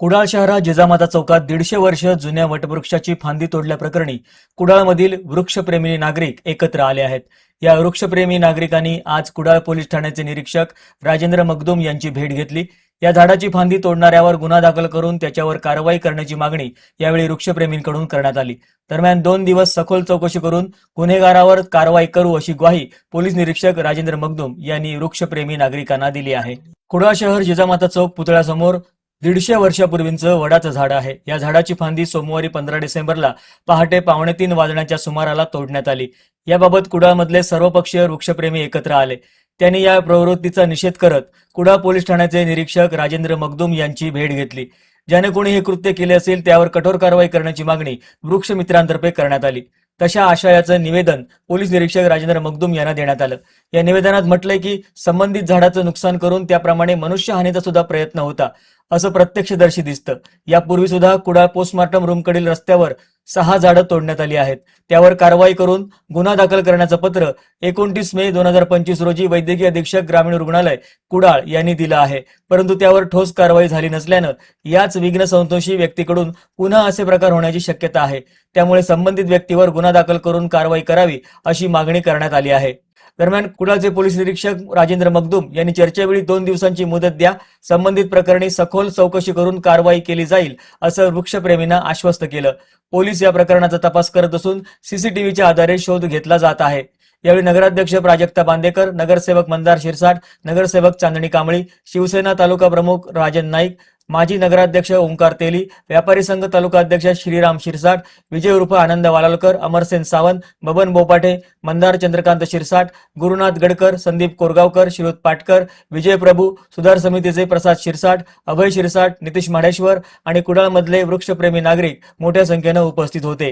कुडाळ शहरात जिजामाता चौकात दीडशे वर्ष जुन्या वटवृक्षाची फांदी तोडल्याप्रकरणी कुडाळमधील वृक्षप्रेमी नागरिक एकत्र आले आहेत. या वृक्षप्रेमी नागरिकांनी आज कुडाळ पोलीस ठाण्याचे निरीक्षक राजेंद्र मगदुम यांची भेट घेतली. या झाडाची फांदी तोडणाऱ्यावर गुन्हा दाखल करून त्याच्यावर कारवाई करण्याची मागणी यावेळी वृक्षप्रेमींकडून करण्यात आली. दरम्यान दोन दिवस सखोल चौकशी करून गुन्हेगारावर कारवाई करू अशी ग्वाही पोलीस निरीक्षक राजेंद्र मगदुम यांनी वृक्षप्रेमी नागरिकांना दिली आहे. कुडाळ शहर जिजामाता चौक पुतळ्यासमोर दीडशे वर्षापूर्वींचं वडाचं झाड आहे. या झाडाची फांदी सोमवारी पंधरा डिसेंबरला पहाटे पावणे तीन वाजण्याच्या सुमाराला तोडण्यात आली. याबाबत कुडाळमधले सर्वपक्षीय वृक्षप्रेमी एकत्र आले. त्यांनी या प्रवृत्तीचा निषेध करत कुडाळ पोलीस ठाण्याचे निरीक्षक राजेंद्र मगदूम यांची भेट घेतली. ज्याने कोणी हे कृत्य केले असेल त्यावर कठोर कारवाई करण्याची मागणी वृक्ष मित्रांतर्फे करण्यात आली. तशा आशयाचं निवेदन पोलीस निरीक्षक राजेंद्र मगदूम यांना देण्यात आलं. या निवेदनात म्हटलंय की संबंधित झाडाचं नुकसान करून त्याप्रमाणे मनुष्यहानीचा सुद्धा प्रयत्न होता. असं प्रत्यक्षदर्शी दिसतं. यापूर्वी सुद्धा कुडाळ पोस्टमार्टम रूमकडील रस्त्यावर सहा झाडं तोडण्यात आली आहेत. त्यावर कारवाई करून गुन्हा दाखल करण्याचं पत्र एकोणतीस मे दोन हजार पंचवीस रोजी वैद्यकीय अधीक्षक ग्रामीण रुग्णालय कुडाळ यांनी दिलं आहे. परंतु त्यावर ठोस कारवाई झाली नसल्यानं याच विघ्न संतोषी व्यक्तीकडून पुन्हा असे प्रकार होण्याची शक्यता आहे. त्यामुळे संबंधित व्यक्तीवर गुन्हा दाखल करून कारवाई करावी अशी मागणी करण्यात आली आहे. दरम्यान कुडाळचे पोलीस निरीक्षक राजेंद्र मगदुम यांनी चर्चेवेळी दोन दिवसांची मुदत द्या संबंधित प्रकरणी सखोल चौकशी करून कारवाई केली जाईल असं वृक्षप्रेमींना आश्वस्त केलं. पोलीस या प्रकरणाचा तपास करत असून सीसीटीव्हीच्या आधारे शोध घेतला जात आहे. यावेळी नगराध्यक्ष प्राजक्ता बांदेकर नगरसेवक मंदार शिरसाट नगरसेवक चांदणी कांबळी शिवसेना तालुका प्रमुख राजन नाईक माजी नगराध्यक्ष ओंकार तेली व्यापारी संघ तालुका अध्यक्ष श्रीराम शिरसाट विजय उर्फ आनंद वालालकर अमरसेन सावंत बबन बोपाटे मंदार चंद्रकांत शिरसाट गुरुनाथ गडकर संदीप कोरगावकर श्रीयुत पाटकर विजय प्रभू सुधार समितीचे प्रसाद शिरसाट अभय शिरसाट नितीश माडेश्वर आणि कुडाळमधले वृक्षप्रेमी नागरिक मोठ्या संख्येनं उपस्थित होते.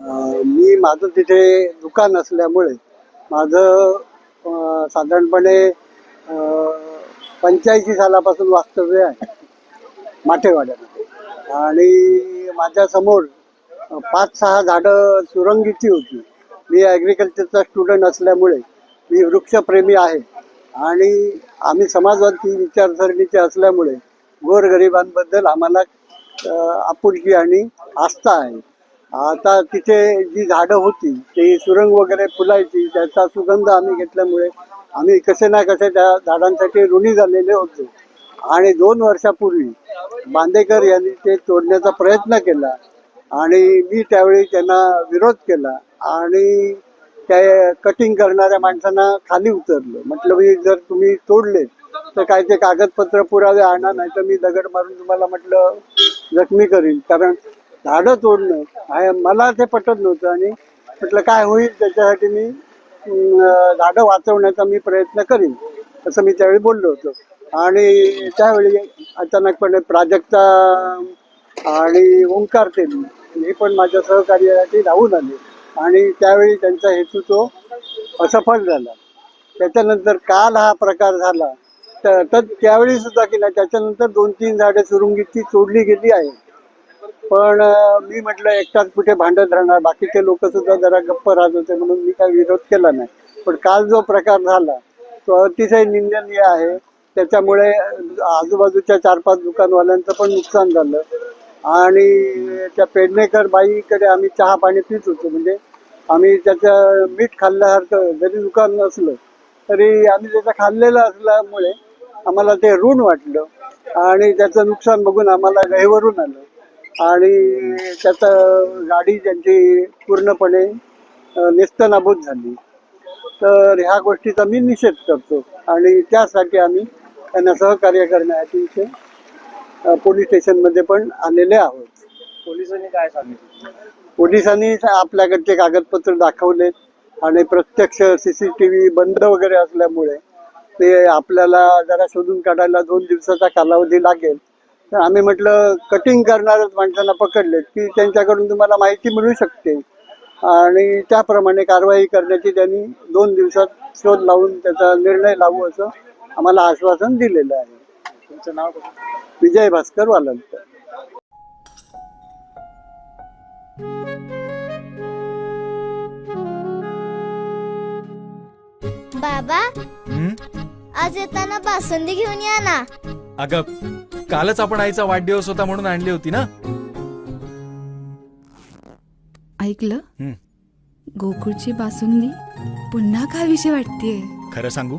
मी माझं तिथे दुकान असल्यामुळे माझं साधारणपणे पंच्याऐंशी सालापासून वास्तव्य आहे. माठेवाड्यामध्ये आणि माझ्यासमोर पाच सहा झाडं सुरंगीची होती. मी ॲग्रिकल्चरचा स्टुडंट असल्यामुळे मी वृक्षप्रेमी आहे. आणि आम्ही समाजवादी विचारसरणीचे असल्यामुळे गोरगरिबांबद्दल आम्हाला आपुलकी आणि आस्था आहे. आता तिथे जी झाडं होती ती सुरंग वगैरे फुलायची त्याचा सुगंध आम्ही घेतल्यामुळे आम्ही कसे ना कसे त्या झाडांसाठी ऋणी झालेले होतो. आणि दोन वर्षापूर्वी बांदेकर यांनी ते तोडण्याचा प्रयत्न केला आणि मी त्यावेळी त्यांना विरोध केला आणि त्या कटिंग करणाऱ्या माणसांना खाली उतरलं. म्हटलं मी जर तुम्ही तोडले तर काय ते कागदपत्र पुरावे आणा नाही तर मी दगड मारून तुम्हाला म्हटलं जखमी करीन. कारण झाडं तोडणं मला ते पटत नव्हतं आणि म्हटलं काय होईल त्याच्यासाठी मी झाडं वाचवण्याचा मी प्रयत्न करीन. असं मी त्यावेळी बोललो होतो. आणि त्यावेळी अचानकपणे प्राजक्ता आणि ओंकार ते हे पण माझ्या सहकार्यासाठी धावून आले. आणि त्यावेळी त्यांचा हेतू तो असफल झाला. त्याच्यानंतर काल हा प्रकार झाला. तर तर त्यावेळी सुद्धा की नाही त्याच्यानंतर दोन तीन झाडे सुरुंगीची तोडली गेली आहे. पण मी म्हटलं एकटाच कुठे भांडत राहणार? बाकीचे लोक सुद्धा जरा गप्प राहत होते म्हणून मी काय विरोध केला नाही. पण काल जो प्रकार झाला तो अतिशय निंदनीय आहे. त्याच्यामुळे आजूबाजूच्या चार पाच दुकानवाल्यांचं पण नुकसान झालं. आणि त्या पेडणेकर बाईकडे आम्ही चहा पाणी पित होतो. म्हणजे आम्ही त्याचं मीठ खाल्ल्यासारखं जरी दुकान नसलं तरी आम्ही त्याचं खाल्लेलं असल्यामुळे आम्हाला ते ऋण वाटलं. आणि त्याचं नुकसान बघून आम्हाला गहिवरून आलं. आणि त्याचं गाडी त्यांची पूर्णपणे नेस्तनाबूत झाली. तर ह्या गोष्टीचा मी निषेध करतो. आणि त्यासाठी आम्ही त्यांना सहकार्य करण्यासाठी पोलीस स्टेशनमध्ये पण आलेले आहोत. पोलिसांनी काय सांगितलं? पोलिसांनी आपल्याकडचे कागदपत्र दाखवले आणि प्रत्यक्ष सी सी टी व्ही बंद वगैरे असल्यामुळे ते आपल्याला जरा शोधून काढायला दोन दिवसाचा कालावधी लागेल. तर आम्ही म्हटलं कटिंग करणारच माणसांना पकडले की त्यांच्याकडून तुम्हाला माहिती मिळू शकते. आणि त्याप्रमाणे कारवाई करण्याची त्यांनी दोन दिवसात शोध लावून त्याचा निर्णय लावू असं आम्हाला आश्वासन दिलेलं आहे. तुमचं नाव? विजय भास्कर वालंकर बाबा हं? आज येताना बासुंदी घेऊन या ना. अगं कालच आपण आईचा वाढदिवस होता म्हणून आणली होती ना? ऐकलं? हं. गोकुळची बासुंदी पुन्हा खावीशी वाटतेय? खरं सांगू?